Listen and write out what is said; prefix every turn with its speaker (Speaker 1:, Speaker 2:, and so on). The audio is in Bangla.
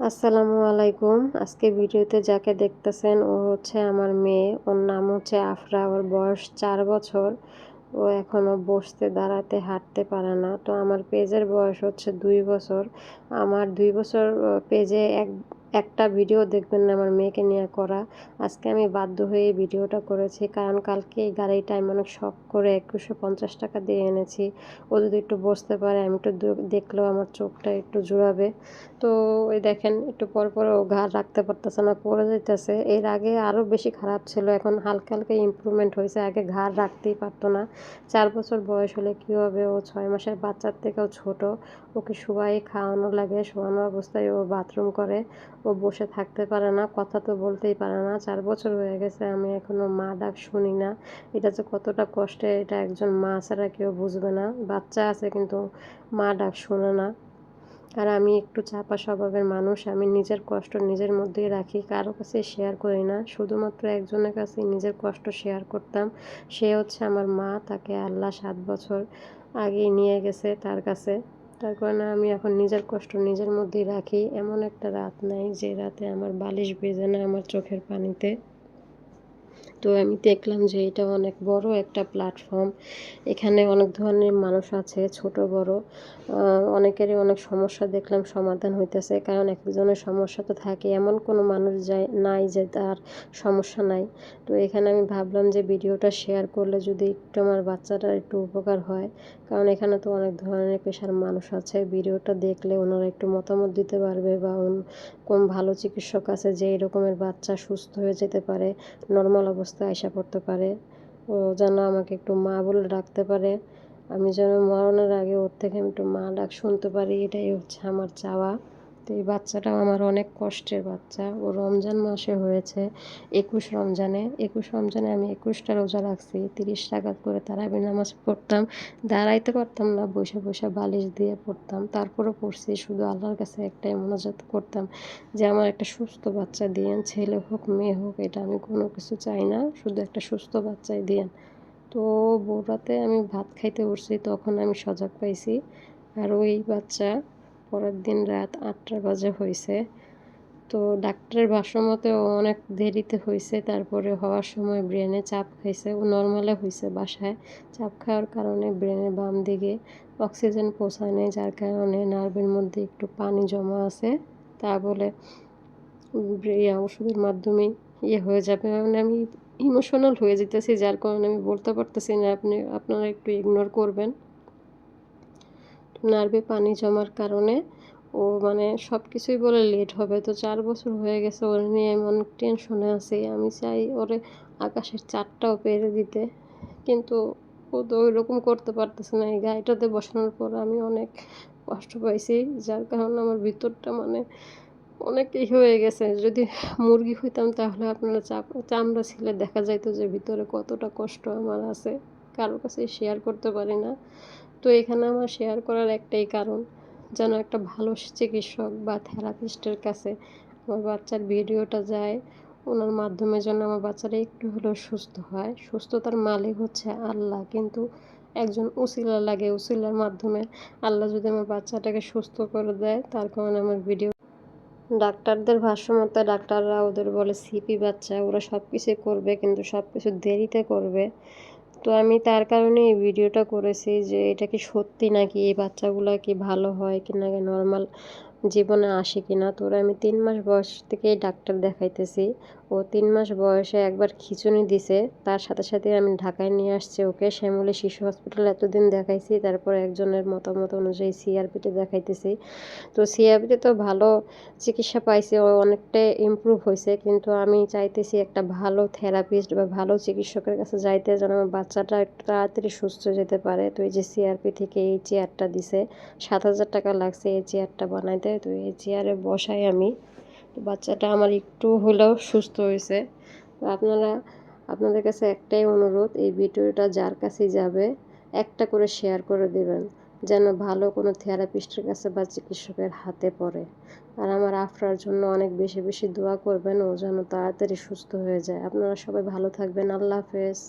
Speaker 1: আসসালামু আলাইকুম। আজকে ভিডিওতে যাকে দেখতেছেন, ও হচ্ছে আমার মেয়ে। ওর নাম হচ্ছে আফরা। ওর বয়স চার বছর। ও এখনও বসতে, দাঁড়াতে, হাঁটতে পারে না। তো আমার পেজের বয়স হচ্ছে দুই বছর। আমার দুই বছর পেজে এক একটা ভিডিও দেখবেন না আমার মেয়েকে নিয়ে করা। আজকে আমি বাধ্য হয়ে ভিডিওটা করেছি, কারণ কালকে এই গাড়িটা আমি অনেক শখ করে একুশশো পঞ্চাশ টাকা দিয়ে এনেছি। ও যদি একটু বসতে পারে, আমি একটু দেখলেও আমার চোখটা একটু জুড়াবে। তো ওই দেখেন, একটু পর পর ও ঘাড় রাখতে পারতেছে না, পড়ে যেতেছে এর আগে আরও বেশি খারাপ ছিল, এখন হালকা হালকা ইম্প্রুভমেন্ট হয়েছে, আগে ঘাড় রাখতেই পারতো না। চার বছর বয়স হলে কী হবে? ও ছয় মাসের বাচ্চার থেকেও ছোট, ওকে সবাই খাওয়ানো লাগে, শোয়ানো অবস্থায় ও বাথরুম করে। ও বসে থাকতে পারে না, কথা তো বলতেই পারে না। চার বছর হয়ে গেছে, আমি এখনও মা ডাক শুনি না। এটা যে কতটা কষ্টে, এটা একজন মা ছাড়া কেউ বুঝবে না। বাচ্চা আছে কিন্তু মা ডাক শোনে না। আর আমি একটু চাপা স্বভাবের মানুষ, আমি নিজের কষ্ট নিজের মধ্যেই রাখি, কারও কাছে শেয়ার করি না। শুধুমাত্র একজনের কাছে নিজের কষ্ট শেয়ার করতাম। সে হচ্ছে আমার মা, তাকে আল্লাহ সাত বছর আগেই নিয়ে গেছে তার কাছে। তার কারণে আমি এখন নিজের কষ্ট নিজের মধ্যেই রাখি? এমন একটা রাত নাই যে রাতে আমার বালিশ ভেজে না আমার চোখের পানিতে। তো আমি দেখলাম যে এটা অনেক বড় একটা প্ল্যাটফর্ম এখানে অনেক ধরনের মানুষ আছে, ছোট, বড়। অনেকেরই অনেক সমস্যা দেখলাম, সমাধান হইতেছে। কারণ একজনের সমস্যা তো থাকে, এমন কোনো মানুষ যায় নাই যে তার সমস্যা নাই। তো এখানে আমি ভাবলাম যে ভিডিওটা শেয়ার করলে যদি একটু আমার বাচ্চাটার একটু উপকার হয়। কারণ এখানে তো অনেক ধরনের পেশার মানুষ আছে। ভিডিওটা দেখলে ওনারা একটু মতামত দিতে পারবে বা কোন ভালো চিকিৎসক আছে যে এরকমের বাচ্চা সুস্থ হয়ে যেতে পারে নর্মাল অবস্থায় আসা পড়তে পারে। ও যেন আমাকে একটু মা বলে ডাকতে পারে। আমি যেন মরণের আগে ওর থেকে আমি একটু মা ডাক শুনতে পারি, এটাই হচ্ছে আমার চাওয়া। তো এই বাচ্চাটাও আমার অনেক কষ্টের বাচ্চা। ও রমজান মাসে হয়েছে একুশ রমজানে। একুশ রমজানে আমি একুশটা রোজা রাখছি, তিরিশ টাকা করে তারাবি নামাজ পড়তাম। দাঁড়াইতে পারতাম না, বসে বসে বালিশ দিয়ে পড়তাম। তারপরও পড়ছি, শুধু আল্লাহর কাছে একটাই মনোজাত করতাম যে আমার একটা সুস্থ বাচ্চা দিয়েন, ছেলে হোক, মেয়ে হোক, এটা আমি কোনো কিছু চাই না, শুধু একটা সুস্থ বাচ্চাই দিয়েন। তো বউরাতে আমি ভাত খাইতে বসছি, তখন আমি সজাগ পাইছি। আর ওই বাচ্চা পরের দিন রাত আটটা বাজে হয়েছে তো ডাক্তারের ভাষ্যমতে অনেক দেরিতে হয়েছে তারপরে হওয়ার সময় ব্রেনে চাপ খাইছে। ও নর্মালে হয়েছে বাসায়। চাপ খাওয়ার কারণে ব্রেনের বাম দিকে অক্সিজেন পৌঁছায় নেই, যার কারণে নার্ভের মধ্যে একটু পানি জমা আছে। তা বলে ওষুধের মাধ্যমে ইয়ে হয়ে যাবে। মানে আমি ইমোশনাল হয়ে যেতেছি, যার কারণে আমি বলতে পারতেছি না। আপনি, আপনারা একটু ইগনোর করবেন। নার্ভে পানি জমার কারণে। ও মানে সব কিছুই বলে লেট হবে। তো চার বছর হয়ে গেছে ওর নিয়ে আমি অনেক টেনশনে আছি। আমি চাই ওরে আকাশের চারটাও পেরে দিতে। কিন্তু ও তো ওই রকম করতে পারতেছে না। এই গাড়িটাতে বসানোর পর আমি অনেক কষ্ট পাইছি। যার কারণে আমার ভিতরটা মানে অনেক অনেকই হয়ে গেছে। যদি মুরগি হইতাম তাহলে আপনারা চামড়া ছিলে দেখা যাইতো যে ভিতরে কতটা কষ্ট আমার আছে। কারোর কাছে শেয়ার করতে পারি না। তো এখানে আমার শেয়ার করার একটাই কারণ, যেন একটা ভালো চিকিৎসক বা থেরাপিস্টের কাছে আমার বাচ্চার ভিডিওটা যায়। ওনার মাধ্যমে যেন আমার বাচ্চারা একটু হলেও সুস্থ হয়। সুস্থতার মালিক হচ্ছে আল্লাহ, কিন্তু একজন উসিলা লাগে। উসিলার মাধ্যমে আল্লাহ যদি আমার বাচ্চাটাকে সুস্থ করে দেয়, তার কারণে আমার ভিডিও ডাক্তারদের ভাষ্যমতে ডাক্তাররা ওদের বলে, সিপি বাচ্চা, ওরা সব কিছুই করবে, কিন্তু সব কিছু দেরিতে করবে। তো আমি তার কারণে এই ভিডিওটা করেছি যে এটা কি সত্যি নাকি এই বাচ্চাগুলা কি ভালো হয় কি না নর্মাল জীবনে আসে কিনা? তোর আমি তিন মাস বয়স থেকেই ডাক্তার দেখাইতেছি। ও তিন মাস বয়সে একবার খিচুনি দিছে। তার সাথে সাথে আমি ঢাকায় নিয়ে আসছি ওকে। শ্যামলী শিশু হসপিটাল এতদিন দেখাইছি। তারপর একজনের মতামত অনুযায়ী সিআরপিতে দেখাইতেছি। তো সিআরপিতে তো ভালো চিকিৎসা পাইছে, ও অনেকটাই ইম্প্রুভ হয়েছে কিন্তু আমি চাইতেছি একটা ভালো থেরাপিস্ট বা ভালো চিকিৎসকের কাছে যাইতে, যেন আমার বাচ্চাটা একটু তাড়াতাড়ি সুস্থ যেতে পারে। তো এই যে সিআরপি থেকে এই চেয়ারটা দিছে, সাত হাজার টাকা লাগছে এই চেয়ারটা বানাইতে। তো এই চেয়ারে বসাই আমি। তো বাচ্চাটা আমার একটু হলেও সুস্থ হয়েছে। তো আপনারা, আপনাদের কাছে একটাই অনুরোধ, এই ভিডিওটা যার কাছেই যাবে, একটা করে শেয়ার করে দেবেন, যেন ভালো কোনো থেরাপিস্টের কাছে বা চিকিৎসকের হাতে পড়ে। আর আমার আফরার জন্য অনেক বেশি বেশি দোয়া করবেন, ও যেন তাড়াতাড়ি সুস্থ হয়ে যায়। আপনারা সবাই ভালো থাকবেন। আল্লাহ হাফেজ।